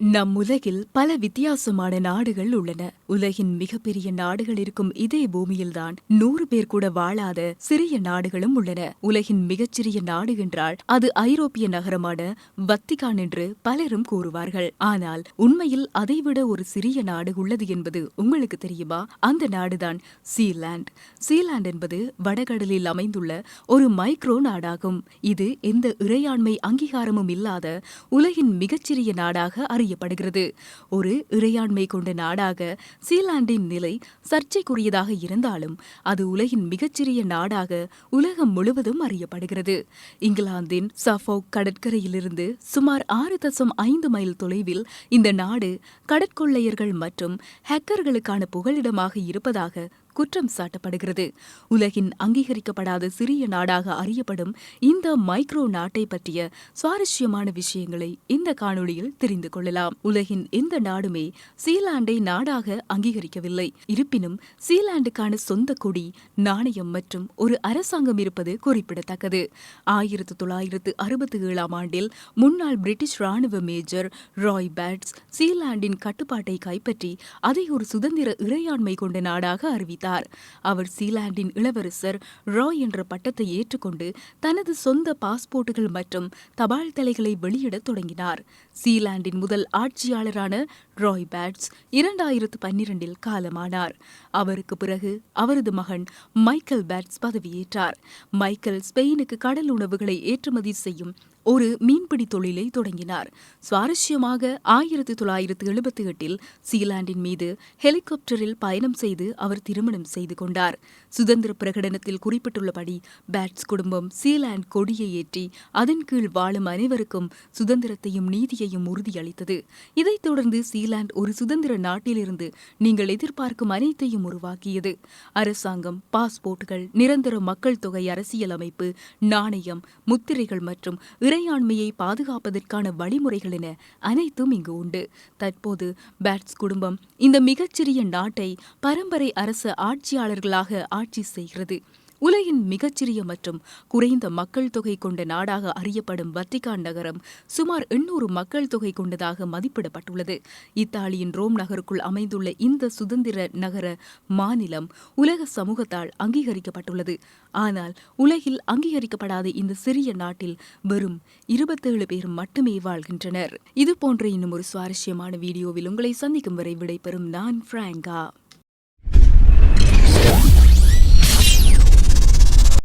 நம் உலகில் பல வித்தியாசமான நாடுகள் உள்ளன. உலகின் மிகப்பெரிய நாடுகள் இருக்கும் இதே பூமியில்தான் நூறு பேர் கூட வாழாத சிறிய நாடுகளும் உள்ளன. உலகின் மிகச்சிறிய நாடு என்றால் அது ஐரோப்பிய நகரமான வத்திகான் என்று பலரும் கூறுவார்கள். ஆனால் உண்மையில் அதைவிட ஒரு சிறிய நாடு உள்ளது என்பது உங்களுக்கு தெரியுமா? அந்த நாடுதான் சீலாண்ட் சீலாண்ட் என்பது வடகடலில் அமைந்துள்ள ஒரு மைக்ரோ நாடாகும். இது எந்த இறையாண்மை அங்கீகாரமும் இல்லாத உலகின் மிகச்சிறிய நாடாக செய்யப்படுகிறது. ஒரு இறையாண்மை கொண்ட நாடாக சீலாந்தின் நிலை சர்ச்சைக்குரியதாக இருந்தாலும் அது உலகின் மிகச்சிறிய நாடாக உலகம் முழுவதும் அறியப்படுகிறது. இங்கிலாந்தின் சஃபோக் கடற்கரையிலிருந்து சுமார் ஆறு தசம் ஐந்து மைல் தொலைவில் இந்த நாடு கடற்கொள்ளையர்கள் மற்றும் ஹேக்கர்களுக்கான புகலிடமாக இருப்பதாக குற்றம் சாட்டப்படுகிறது. உலகின் அங்கீகரிக்கப்படாத சிறிய நாடாக அறியப்படும் இந்த மைக்ரோ நாட்டை பற்றிய சுவாரஸ்யமான விஷயங்களை இந்த காணொளியில் தெரிந்து கொள்ளலாம். உலகின் எந்த நாடுமே சீலாண்டை நாடாக அங்கீகரிக்கவில்லை. இருப்பினும் சீலாண்டுக்கான சொந்த கொடி நாணயம் மற்றும் ஒரு அரசாங்கம் இருப்பது குறிப்பிடத்தக்கது. ஆயிரத்து தொள்ளாயிரத்து அறுபத்தி ஏழாம் ஆண்டில் முன்னாள் பிரிட்டிஷ் ராணுவ மேஜர் ராய் பேட்ஸ் சீலாண்டின் கட்டுப்பாட்டை கைப்பற்றி அதை ஒரு சுதந்திர இறையாண்மை கொண்ட நாடாக அறிவித்தார். அவர் சீலாண்டின் இளவரசர் ராய் என்ற பட்டத்தை ஏற்றுக்கொண்டு தனது சொந்த பாஸ்போர்ட்டுகள் மற்றும் தபால் தலைகளை வெளியிடத் தொடங்கினார். சீலாண்டின் முதல் ஆட்சியாளரான ராய் பேட்ஸ் இரண்டாயிரத்து பன்னிரண்டில் காலமானார். அவருக்கு பிறகு அவரது மகன் மைக்கேல் பேட்ஸ் பதவியேற்றார். மைக்கேல் ஸ்பெயினுக்கு கடல் உணவுகளை ஏற்றுமதி செய்யும் ஒரு மீன்பிடி தொழிலை தொடங்கினார். சுவாரஸ்யமாக ஆயிரத்தி தொள்ளாயிரத்து எழுபத்தி எட்டில் சீலாண்டின் மீது ஹெலிகாப்டரில் பயணம் செய்து அவர் திருமணம் செய்து கொண்டார். சுதந்திர பிரகடனத்தில் குறிப்பிட்டுள்ளபடி பேட்ஸ் குடும்பம் சீலாண்ட் கொடியை ஏற்றி அதன் கீழ் வாழும் அனைவருக்கும் சுதந்திரத்தையும் நீதியையும் உறுதியளித்தது. இதைத் தொடர்ந்து சீ சீலாண்ட் ஒரு சுதந்திர நாட்டிலிருந்து நீங்கள் எதிர்பார்க்கும் அனைத்தையும் உருவாக்கியது. அரசாங்கம் பாஸ்போர்ட்டுகள் நிரந்தர மக்கள் தொகை அரசியலமைப்பு நாணயம் முத்திரைகள் மற்றும் இறையாண்மையை பாதுகாப்பதற்கான வழிமுறைகள் என அனைத்தும் இங்கு உண்டு. தற்போது பேட்ஸ் குடும்பம் இந்த மிகச்சிறிய நாட்டை பரம்பரை அரச ஆட்சியாளர்களாக ஆட்சி செய்கிறது. உலகின் மிகச்சிறிய மற்றும் குறைந்த மக்கள் தொகை கொண்ட நாடாக அறியப்படும் வத்திகான் நகரம் சுமார் எண்ணூறு மக்கள் தொகை கொண்டதாக மதிப்பிடப்பட்டுள்ளது. இத்தாலியின் ரோம் நகருக்குள் அமைந்துள்ள இந்த சுதந்திர நகர மாநிலம் உலக சமூகத்தால் அங்கீகரிக்கப்பட்டுள்ளது. ஆனால் உலகில் அங்கீகரிக்கப்படாத இந்த சிறிய நாட்டில் வெறும் இருபத்தேழு பேர் மட்டுமே வாழ்கின்றனர். இது போன்ற இன்னும் ஒரு சுவாரஸ்யமான வீடியோவில் உங்களை சந்திக்கும் வரை விடைபெறும் நான் பிராங்கா.